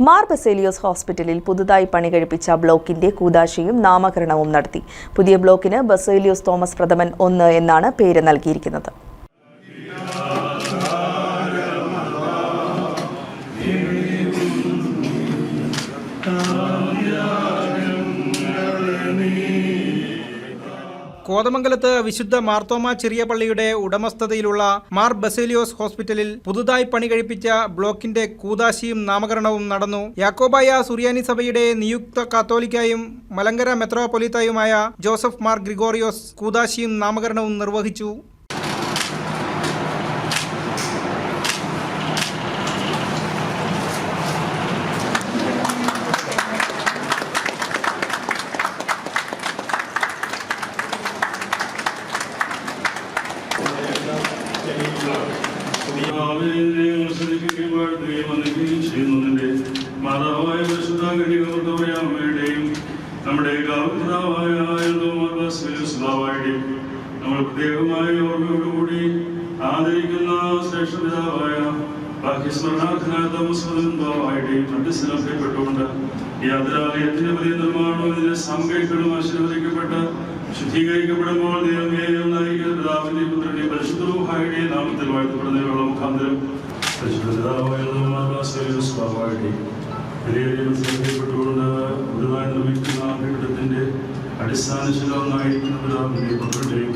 മാർ ബസേലിയോസ് ഹോസ്പിറ്റലിൽ പുതുതായി പണി കഴിപ്പിച്ച ബ്ലോക്കിന്റെ കൂതാശയും നാമകരണവും നടത്തി. പുതിയ ബ്ലോക്കിന് ബസേലിയോസ് തോമസ് പ്രഥമൻ ഒന്ന് എന്നാണ് പേര് നൽകിയിരിക്കുന്നത്. കോതമംഗലത്ത് വിശുദ്ധ മാർത്തോമ ചെറിയ പള്ളിയുടെ ഉടമസ്ഥതയിലുള്ള മാർ ബസേലിയോസ് ഹോസ്പിറ്റലിൽ പുതുതായി പണി കഴിപ്പിച്ച ബ്ലോക്കിന്റെ കൂതാശിയും നാമകരണവും നടന്നു. യാക്കോബായ സുറിയാനി സഭയുടെ നിയുക്ത കാത്തോലിക്കായും മലങ്കര മെത്രോപൊലിത്തായുമായ ജോസഫ് മാർ ഗ്രിഗോറിയോസ് കൂതാശിയും നാമകരണവും നിർവഹിച്ചു. മാതാവായ പരിശുദ്ധാംഗടികമൃതമയാമയുടെയും നമ്മുടെ കാവ്യതാവായ സ്വഭാവമായിട്ടും നമ്മൾ പ്രത്യേകമായ ഓർമ്മയോടുകൂടി ആദരിക്കുന്ന ശ്രേഷ്ഠപിതാവായ ബാഹ്യസ്മരണാർത്ഥനായ തോമസ്മൃതമായിട്ടും മധ്യസ്ഥനപ്പെട്ടുകൊണ്ട് ഈ അതിരാലയത്തിന്റെ വലിയ നിർമ്മാണവും ഇതിന്റെ സാമൂഹികളും ആശീർവദിക്കപ്പെട്ട് ശുദ്ധീകരിക്കപ്പെടുമ്പോൾ ദൈവമേ പുത്രന്റെ പരിശുദ്ധരൂഹായുടെ നാമത്തിൽ വാഴ്ത്തപ്പെടുന്നതിനുള്ള മുഖാന്തരം പ്പെട്ടുകൊണ്ട് ഗുരുവായി നിർമ്മിക്കുന്ന കെട്ടിടത്തിന്റെ അടിസ്ഥാന ശിലൊന്നായിരിക്കുന്ന പിതാവിന്റെ പുത്രന്റെയും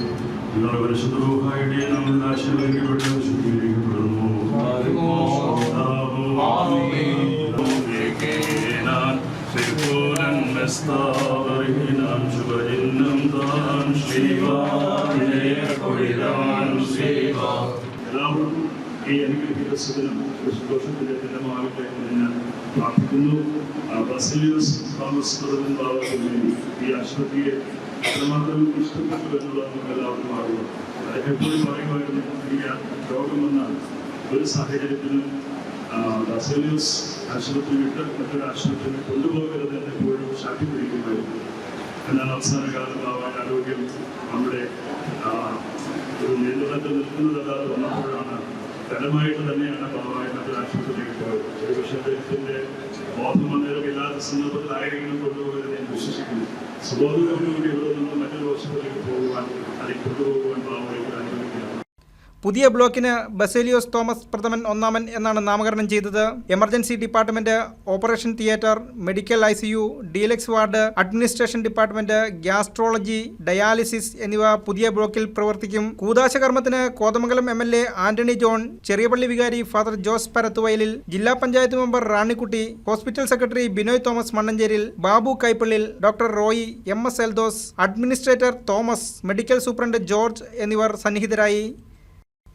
നിങ്ങളുടെ പരിശുദ്ധ രൂഹായുടെയും നാമത്തിൽ ആശീർവദിക്കപ്പെട്ട ശുദ്ധീകരിക്കപ്പെടുന്നു എല്ലാവർക്കും ഈ അനുഗ്രഹിത സുദിനം സന്തോഷത്തിന്റെ ദിനമാകട്ടെ എന്ന് ഞാൻ പ്രാർത്ഥിക്കുന്നു. ബസലിയസ് തോമസ് ഈ ആശുപത്രിയെ അത്രമാത്രം ഇഷ്ടപ്പെട്ടു എന്നുള്ളത് നമുക്ക് എല്ലാവർക്കും അറിയാം. അദ്ദേഹം എപ്പോഴും പറയുമായിരുന്നു എനിക്ക് രോഗം വന്നാൽ ഒരു സാഹചര്യത്തിലും ബസലിയസ് ആശുപത്രി വിട്ട് മറ്റൊരു ആശുപത്രിയിൽ കൊണ്ടുപോകരുത് എന്ന് എപ്പോഴും ശാക്തി പിടിക്കുമായിരുന്നു എന്നാൽ അവസാന കാലത്ത് ആരോഗ്യം നമ്മുടെ ഒരു നിയന്ത്രണത്തിൽ നിൽക്കുന്നതല്ലാതെ വന്നപ്പോഴാണ് ബലമായിട്ട് തന്നെയാണ് ബാബായി മറ്റൊരു ആശുപത്രിയിലേക്ക് പോയത്. ഒരുപക്ഷെ അദ്ദേഹത്തിന്റെ ബോധം അന്നേരം ഇല്ലാത്ത സന്ദർഭത്തിലായെങ്കിലും കൊണ്ടുപോകരുത് ഞാൻ വിശ്വസിക്കുന്നു. സുബോധത്തോടുകൂടി ഇവിടെ നിന്ന് മറ്റൊരു ആശുപത്രിയിലേക്ക് പോകുവാൻ അല്ലെങ്കിൽ കൊണ്ടുപോകുവാൻ പുതിയ ബ്ലോക്കിന് ബസേലിയോസ് തോമസ് പ്രഥമൻ ഒന്നാമൻ എന്നാണ് നാമകരണം ചെയ്തത്. Emergency department operation theatre medical I C U deluxe ward administration department gastrology dialysis എന്നിവ പുതിയ ബ്ലോക്കിൽ പ്രവർത്തിക്കും. കൂതാശ കർമ്മത്തിന് Kothamangalam M L A Antony John Cheriyapally വികാരി ഫാദർ ജോസ് പരത്തുവയലിൽ ജില്ലാ panchayat member Ranikutty hospital secretary Binoy Thomas Mannancheril Babu Kaippallil doctor Roy M S Eldhose administrator Thomas medical superintendent George എന്നിവർ സന്നിഹിതരായി.